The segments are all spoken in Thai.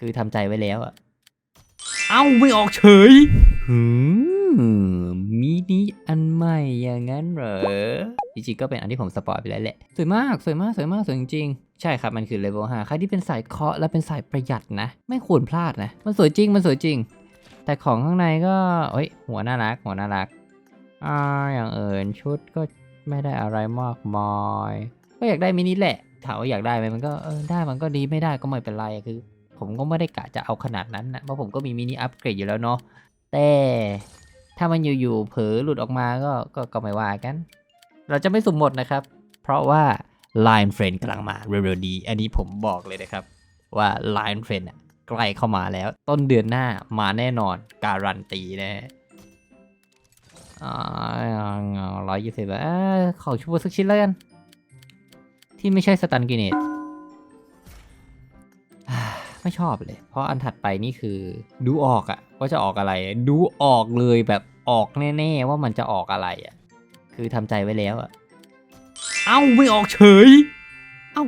คือทำใจไว้แล้วอะเอ้าไม่ออกเฉยหืมมินิอันใหม่อย่างนั้นเหรอ จริงๆก็เป็นอันที่ผมสปอยไปแล้วแหละ สวยมาก สวยมาก สวยมาก สวยจริงๆ ใช่ครับ มันคือเลเวล5ใครที่เป็นสายเคาะและเป็นสายประหยัดนะ ไม่ควรพลาดนะ มันสวยจริง มันสวยจริง แต่ของข้างในก็เอ้ย หัวน่ารัก หัวน่ารัก อ่า อย่างเอิญชุดก็ไม่ได้อะไรมากมาย ก็อยากได้มินิแหละ ถามว่าอยากได้ไหมมันก็เออได้ มันก็ดี ไม่ได้ก็ไม่เป็นไรอะคือ ผมก็ไม่ได้กะจะเอาขนาดนั้นนะเพราะผมก็มีมินิอัปเกรดอยู่แล้วเนาะแต่ถ้ามันอยู่ๆเผลอหลุดออกมาก็ก็ก็ไม่ว่ากัน เราจะไม่สุ่มหมดนะครับ เพราะว่า Line Friend กำลังมาเร็วๆดี อันนี้ผมบอกเลยนะครับ ว่า Line Friend อะใกล้เข้ามาแล้ว ต้นเดือนหน้ามาแน่นอนการันตีน่ร้อยยี่สิบอ่าขอชูสักชิ้นแล้วกัน ที่ไม่ใช่สตันกินเนต ไม่ชอบเลย เพราะอันถัดไปนี่คือดูออกอะว่าจะออกอะไร ดูออกเลยแบบออกแน่ๆว่ามันจะออกอะไรอะคือทำใจไว้แล้วอะเอ้าไม่ออกเฉย เอ้า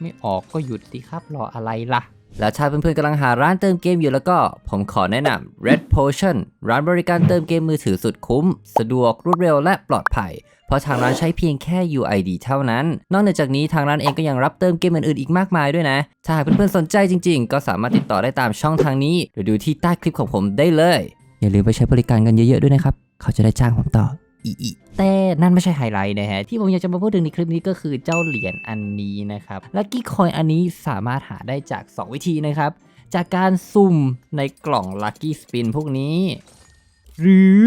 ไม่ออกก็หยุดสิครับรออะไรล่ะแล้วถ้าเพื่อนๆกำลังหาร้านเติมเกมอยู่แล้วก็ ผมขอแนะนำ Red Potion ร้านบริการเติมเกมมือถือสุดคุ้ม สะดวกรวดเร็วและปลอดภัย เพราะทางร้านใช้เพียงแค่ UID เท่านั้น นอกจากนี้ทางร้านเองก็ยังรับเติมเกมอื่นๆอีกมากมายด้วยนะ ถ้าหากเพื่อนๆสนใจจริง ๆ ก็สามารถติดต่อได้ตามช่องทางนี้ หรือดูที่ใต้คลิปของผมได้เลย อย่าลืมไปใช้บริการกันเยอะๆด้วยนะครับ เขาจะได้จ้างผมต่ออีอีแต่นั่นไม่ใช่ไฮไลท์นะฮะ ที่ผมอยากจะมาพูดถึงในคลิปนี้ก็คือเจ้าเหรียญอันนี้นะครับและกี้คอยอันนี้สามารถหาได้จาก 2 วิธีนะครับ จากการสุ่มในกล่อง Lucky Spin พวกนี้ หรือ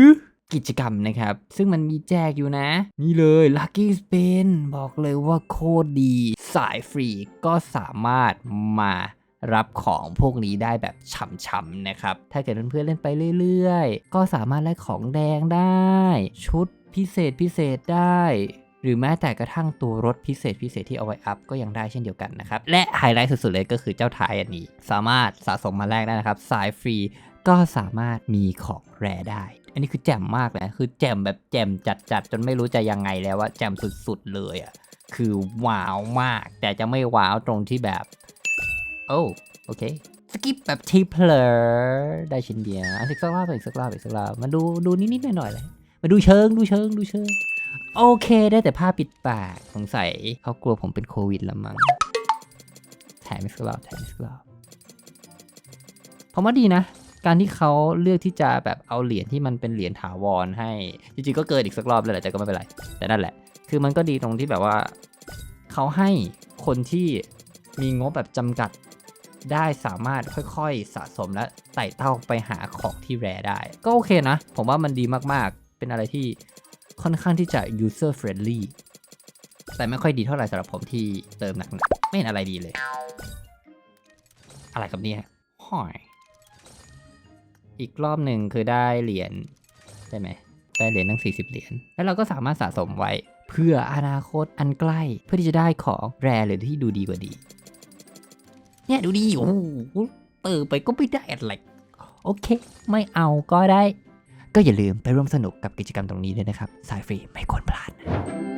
กิจกรรมนะครับ ซึ่งมันมีแจกอยู่นะ นี่เลย Lucky Spin บอกเลยว่าโคตรดี สายฟรีก็สามารถมารับของพวกนี้ได้แบบช่ำๆนะครับ ถ้าเกิดเพื่อนๆเล่นไปเรื่อยๆ ก็สามารถได้ของแดงได้ ชุดพิเศษพิเศษได้ หรือแม้แต่กระทั่งตัวรถพิเศษพิเศษที่เอาไว้อัพก็ยังได้เช่นเดียวกันนะครับ และไฮไลท์สุดๆเลยก็คือเจ้าท้ายอันนี้ สามารถสะสมมาแลกได้นะครับ สายฟรีก็สามารถมีของแรได้ อันนี้คือแจ่มมากเลยนะคือแจ่มแบบแจ่มจัดๆจนไม่รู้จะยังไงแล้วว่าแจ่มสุดๆเลยอะคือว้าวมาก แต่จะไม่ว้าวตรงที่แบบ โอ้โอเคสกิปแบบทีเพลอได้ชิ้นเดียวอะอีกสักรอบอีกสักรอบอีกสักรอบมาดูดูนิดๆหน่อยๆเลยมาดูเชิงดูเชิงดูเชิง โอเคได้แต่ผ้าปิดปากสงสัยเขากลัวผมเป็นโควิดละมั้งแถมอีกสักรอบแถมอีกสักรอบผมว่าดีนะ การที่เขาเลือกที่จะแบบเอาเหรียญที่มันเป็นเหรียญถาวรให้ จริงๆก็เกินอีกสักรอบเลยแหละแต่ก็ไม่เป็นไร แต่นั่นแหละ คือมันก็ดีตรงที่แบบว่า เขาให้คนที่มีงบแบบจำกัดได้สามารถค่อยๆสะสมและไต่เต้าไปหาของที่แรได้ ก็โอเคนะ ผมว่ามันดีมากๆ เป็นอะไรที่ค่อนข้างที่จะ user friendly แต่ไม่ค่อยดีเท่าไหร่สำหรับผมที่เติมหนักๆไม่เห็นอะไรดีเลย อะไรกับเนี่ยหอย อีกรอบหนึ่งคือได้เหรียญใช่ไหมได้เหรียญตั้ง 40 เหรียญแล้วเราก็สามารถสะสมไว้ เพื่ออนาคตอันใกล้เพื่อที่จะได้ของแรหรือที่ดูดีกว่าดี เนี่ยดูดีโอ้โหเติมไปก็ไม่ได้อะไรโอเค ไม่เอาก็ได้ ก็อย่าลืมไปร่วมสนุกกับกิจกรรมตรงนี้ด้วยนะครับ สายฟรีไม่ควรพลาดนะ